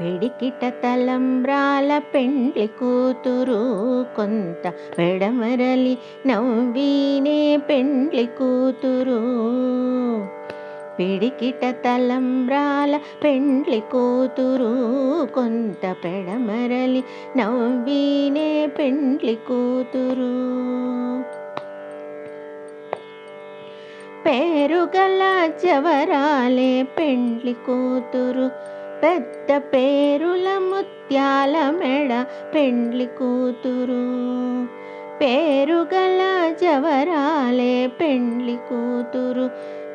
పిడికిట తలంబ్రాల పెండ్లి కూతురు కొంత పెడమరలి నవ్వీనే పెండ్లి కూతురు. పిడికిట తలంబ్రాల పెండ్లి కూతురు కొంత పెడమరలి నవ్వీనే పెండ్లి కూతురు. పేరుగల జవరాలే పెండ్లి కూతురు. పెద్ద పేరుల ముత్యాల మెడ పెండ్లి కూతురు. పేరుగల జవరాలే పెండ్లి కూతురు.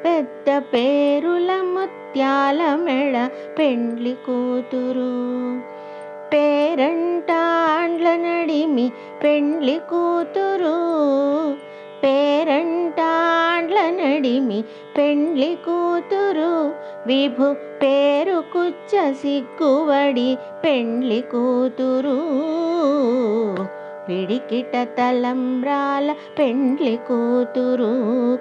పెద్ద పేరుల ముత్యాల మెడ పెండ్లి కూతురు. పేరంటాండ్ల నడిమి పెండ్లి కూతురు. పేర నడిమి పెండ్లి కూతురు విభు పేరు కుచ్చ సిగ్గువడి పెండ్లి కూతురు. పిడికిట తలంబ్రాల పెండ్లి కూతురు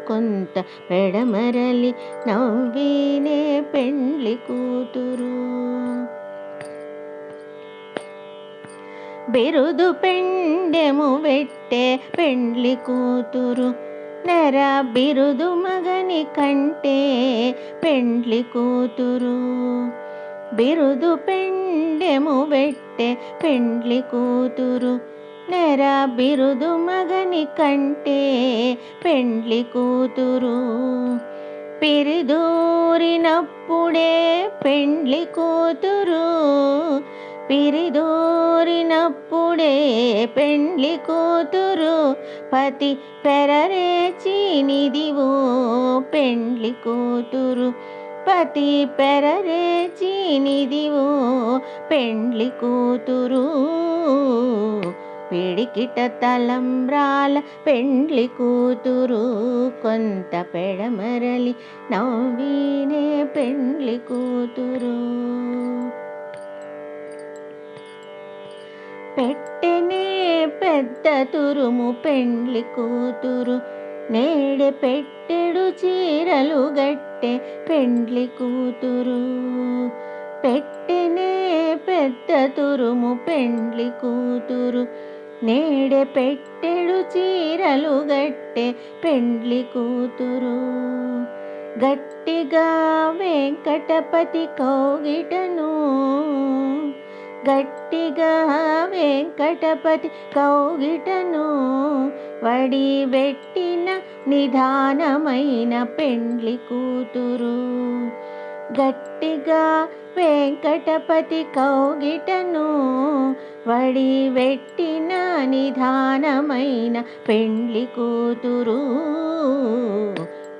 కొంత పెడమరలి నవ్వినే పెండ్లి కూతురు. బిరుదు పెండెము వెట్టే పెండ్లి కూతురు. నర బిరుదు మగని కంటే పెండ్లి కూతురు. బిరుదు పెండెము వెట్టే పెండ్లి కూతురు. నెర బిరుదు మగని కంటే పెండ్లి కూతురు. పిరిదూరినప్పుడే పెండ్లి కూతురు. పిరిదూరినప్పుడే పెండ్లి కూతురు పతి పెరరే నిదివో పెండ్లి కూతురు పతి పెరరే చీనిదివో పెండ్లి కూతురు. పిడికిట తలంబ్రాల పెండ్లి కూతురు కొంత పెడమరలి నవ్వీనే పెండ్లి కూతురు. పెద్ద తురుము పెండ్లి కూతురు నేడె పెట్టెడు చీరలు గట్టె పెండ్లి కూతురు. పెట్టెనే పెద్ద తురుము పెండ్లి కూతురు నేడె పెట్టెడు చీరలు గట్టె పెండ్లి కూతురు. గట్టిగా వెంకటపతి కౌగిటను గట్టిగా వెంకటపతి కౌగిటను వడి పెట్టిన నిదానమైన పెండ్లి కూతురు. గట్టిగా వెంకటపతి కౌగిటను వడి పెట్టిన నిదానమైన పెండ్లి కూతురు.